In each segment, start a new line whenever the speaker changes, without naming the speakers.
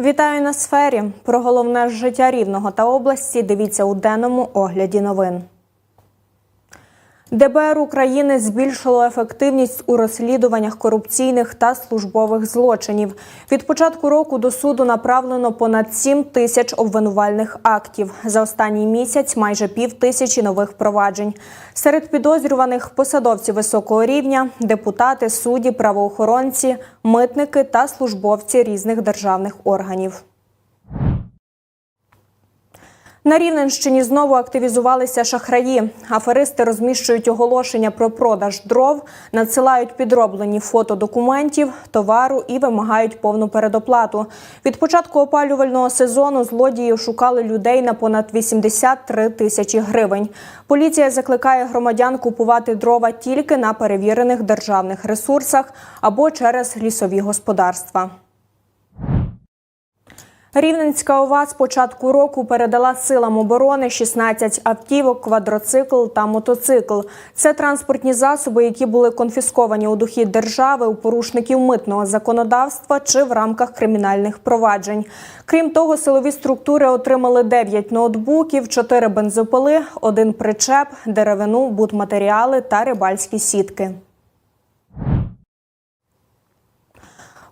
Вітаю на сфері. Про головне життя рівного та області. Дивіться у денному огляді новин. ДБР України збільшило ефективність у розслідуваннях корупційних та службових злочинів. Від початку року до суду направлено понад 7 тисяч обвинувальних актів. За останній місяць майже пів тисячі нових проваджень. Серед підозрюваних посадовці високого рівня, депутати, судді, правоохоронці, митники та службовці різних державних органів. На Рівненщині знову активізувалися шахраї. Аферисти розміщують оголошення про продаж дров, надсилають підроблені фото документів, товару і вимагають повну передоплату. Від початку опалювального сезону злодії шукали людей на понад 83 тисячі гривень. Поліція закликає громадян купувати дрова тільки на перевірених державних ресурсах або через лісові господарства. Рівненська ОВА з початку року передала силам оборони 16 автівок, квадроцикл та мотоцикл. Це транспортні засоби, які були конфісковані у дохід держави у порушників митного законодавства чи в рамках кримінальних проваджень. Крім того, силові структури отримали 9 ноутбуків, 4 бензопили, один причеп, деревину, будматеріали та рибальські сітки.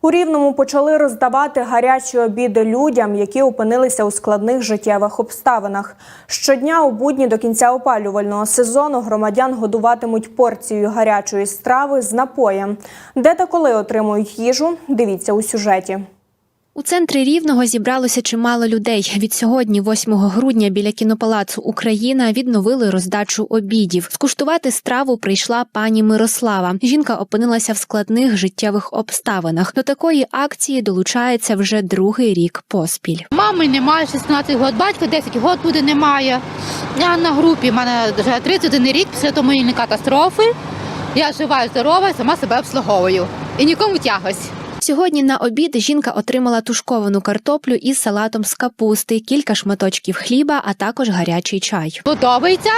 У Рівному почали роздавати гарячі обіди людям, які опинилися у складних життєвих обставинах. Щодня у будні до кінця опалювального сезону громадян годуватимуть порцією гарячої страви з напоєм. Де та коли отримують їжу, дивіться у сюжеті.
У центрі Рівного зібралося чимало людей. Від сьогодні, 8 грудня, біля кінопалацу Україна відновили роздачу обідів. Скуштувати страву прийшла пані Мирослава. Жінка опинилася в складних життєвих обставинах. До такої акції долучається вже другий рік поспіль.
Мами немає 16 років, батька 10 років буде немає. Я на групі, в мене вже 31 рік після томої катастрофи. Я жива здорова, сама себе обслуговую. І нікому тягость.
Сьогодні на обід жінка отримала тушковану картоплю із салатом з капусти, кілька шматочків хліба, а також гарячий чай.
Подобається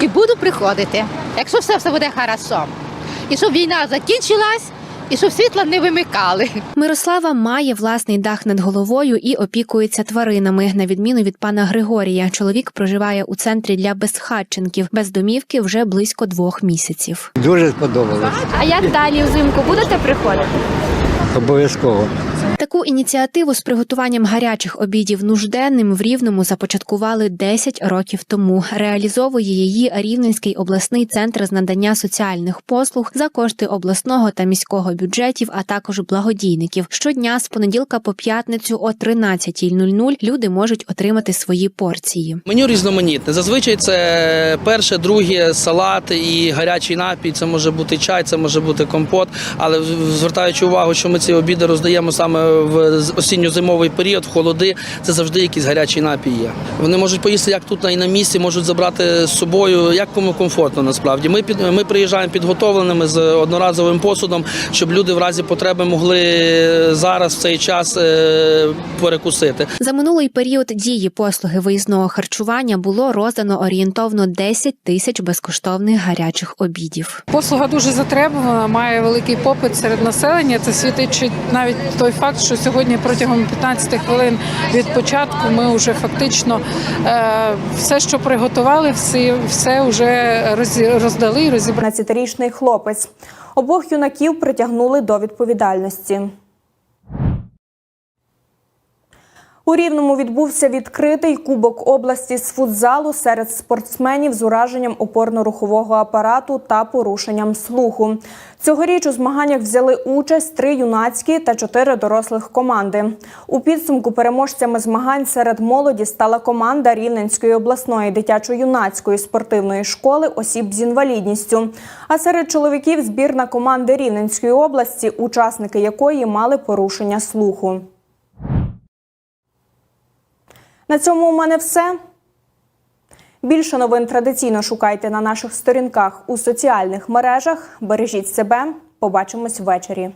і буду приходити, якщо все, все буде хорошо. І щоб війна закінчилась, і щоб світла не вимикали.
Мирослава має власний дах над головою і опікується тваринами. На відміну від пана Григорія, чоловік проживає у центрі для безхатченків без домівки вже близько двох місяців.
Дуже сподобалось.
А як далі взимку будете приходити?
Обов'язково.
Таку ініціативу з приготуванням гарячих обідів нужденним в Рівному започаткували 10 років тому. Реалізовує її Рівненський обласний центр з надання соціальних послуг за кошти обласного та міського бюджетів, а також благодійників. Щодня з понеділка по п'ятницю о 13.00 люди можуть отримати свої порції.
Меню різноманітне. Зазвичай це перше, друге, салат і гарячий напій. Це може бути чай, це може бути компот. Але звертаючи увагу, що ми ці обіди роздаємо саме в осінньо-зимовий період, в холоди, це завжди якийсь гарячий напій є. Вони можуть поїсти як тут і на місці, можуть забрати з собою, як кому комфортно насправді. Ми під ми приїжджаємо підготовленими з одноразовим посудом, щоб люди в разі потреби могли зараз в цей час е, перекусити.
За минулий період дії послуги виїзного харчування було роздано орієнтовно 10 тисяч безкоштовних гарячих обідів.
Послуга дуже затребувана, має великий попит серед населення. Це свідчить навіть той факт, що сьогодні протягом 15 хвилин від початку ми вже фактично е, все, що приготували, все, все вже роздали і розібрали.
15-річний хлопець. Обох юнаків притягнули до відповідальності. У Рівному відбувся відкритий кубок області з футзалу серед спортсменів з ураженням опорно-рухового апарату та порушенням слуху. Цьогоріч у змаганнях взяли участь три юнацькі та чотири дорослих команди. У підсумку переможцями змагань серед молоді стала команда Рівненської обласної дитячо-юнацької спортивної школи осіб з інвалідністю. А серед чоловіків збірна команди Рівненської області, учасники якої мали порушення слуху. На цьому у мене все. Більше новин традиційно шукайте на наших сторінках у соціальних мережах. Бережіть себе. Побачимось ввечері.